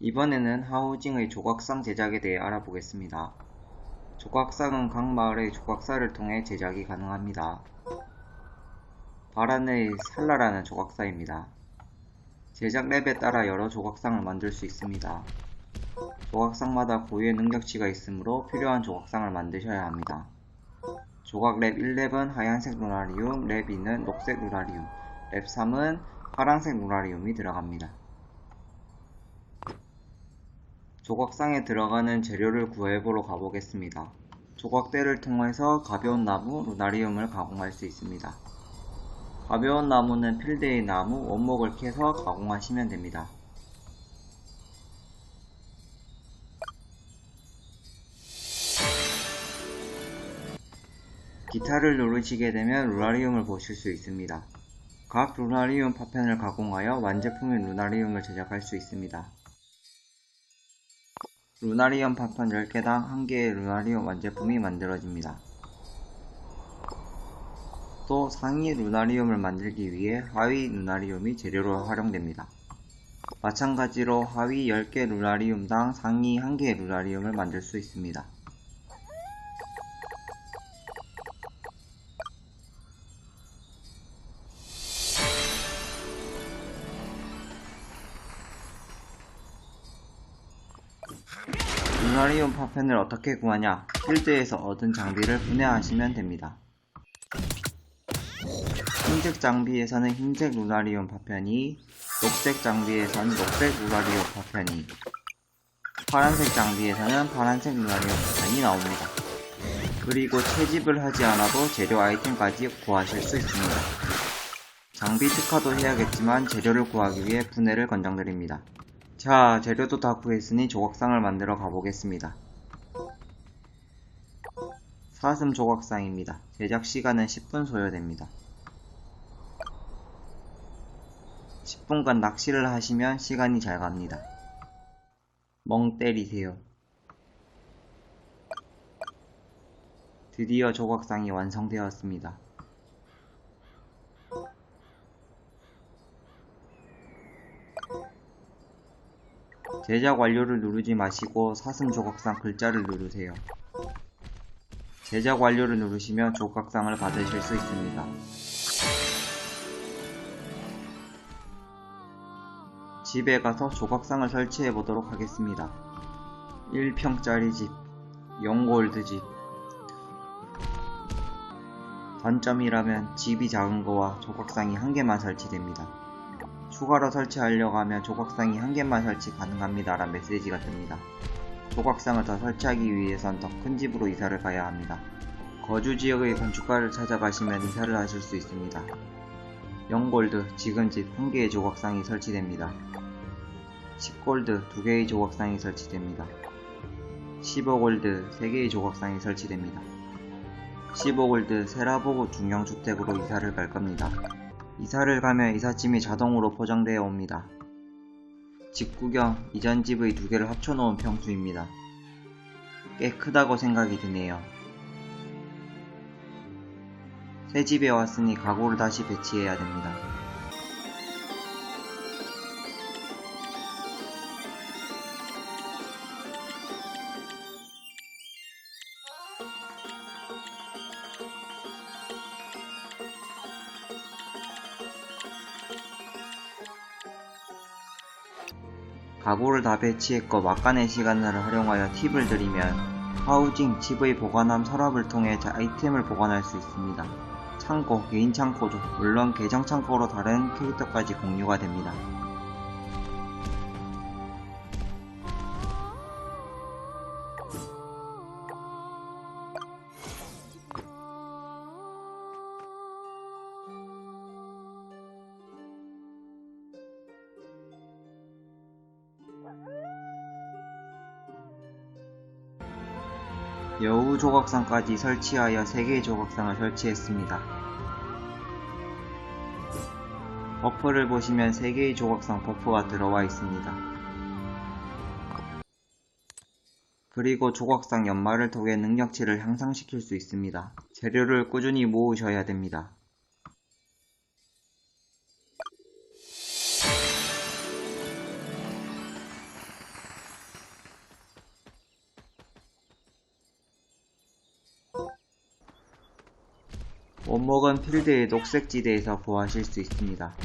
이번에는 하우징의 조각상 제작에 대해 알아보겠습니다. 조각상은 각 마을의 조각사를 통해 제작이 가능합니다. 바란의 살라라는 조각사입니다. 제작 랩에 따라 여러 조각상을 만들 수 있습니다. 조각상마다 고유의 능력치가 있으므로 필요한 조각상을 만드셔야 합니다. 조각 랩 1랩은 하얀색 루나리움, 랩 2는 녹색 루나리움, 랩 3은 파란색 루나리움이 들어갑니다. 조각상에 들어가는 재료를 구해보러 가보겠습니다. 조각대를 통해서 가벼운 나무, 루나리움을 가공할 수 있습니다. 가벼운 나무는 필드의 나무, 원목을 캐서 가공하시면 됩니다. 기타를 누르시게 되면 루나리움을 보실 수 있습니다. 각 루나리움 파편을 가공하여 완제품인 루나리움을 제작할 수 있습니다. 루나리움 파편 10개당 1개의 루나리움 완제품이 만들어집니다. 또 상위 루나리움을 만들기 위해 하위 루나리움이 재료로 활용됩니다. 마찬가지로 하위 10개 루나리움당 상위 1개의 루나리움을 만들 수 있습니다. 루나리움 파편을 어떻게 구하냐? 필드에서 얻은 장비를 분해하시면 됩니다. 흰색 장비에서는 흰색 루나리움 파편이, 녹색 장비에서는 녹색 루나리움 파편이, 파란색 장비에서는 파란색 루나리움 파편이 나옵니다. 그리고 채집을 하지 않아도 재료 아이템까지 구하실 수 있습니다. 장비 특화도 해야겠지만 재료를 구하기 위해 분해를 권장드립니다. 자, 재료도 다 구했으니 조각상을 만들어 가보겠습니다. 사슴 조각상입니다. 제작 시간은 10분 소요됩니다. 10분간 낚시를 하시면 시간이 잘 갑니다. 멍 때리세요. 드디어 조각상이 완성되었습니다. 제작 완료를 누르지 마시고 사슴 조각상 글자를 누르세요. 제작 완료를 누르시면 조각상을 받으실 수 있습니다. 집에 가서 조각상을 설치해 보도록 하겠습니다. 1평짜리 집, 0골드 집. 단점이라면 집이 작은 거와 조각상이 한 개만 설치됩니다. 추가로 설치하려고 하면 조각상이 한 개만 설치 가능합니다. 라는 메시지가 뜹니다. 조각상을 더 설치하기 위해선 더 큰 집으로 이사를 가야 합니다. 거주 지역의 건축가를 찾아가시면 이사를 하실 수 있습니다. 0골드 지금 집 1개의 조각상이 설치됩니다. 10골드 2개의 조각상이 설치됩니다. 15골드 3개의 조각상이 설치됩니다. 15골드 세라보고 중형주택으로 이사를 갈 겁니다. 이사를 가면 이삿짐이 자동으로 포장되어 옵니다. 집 구경 이전 집의 두 개를 합쳐놓은 평수입니다. 꽤 크다고 생각이 드네요. 새 집에 왔으니 가구를 다시 배치해야 됩니다. 가구를 다 배치했고 막간의 시간을 활용하여 팁을 드리면 하우징 집의 보관함 서랍을 통해 아이템을 보관할 수 있습니다. 창고, 개인 창고도 물론 계정 창고로 다른 캐릭터까지 공유가 됩니다. 여우 조각상까지 설치하여 3개의 조각상을 설치했습니다. 버프를 보시면 3개의 조각상 버프가 들어와 있습니다. 그리고 조각상 연말을 통해 능력치를 향상시킬 수 있습니다. 재료를 꾸준히 모으셔야 됩니다. 원목은 필드의 녹색 지대에서 구하실 수 있습니다.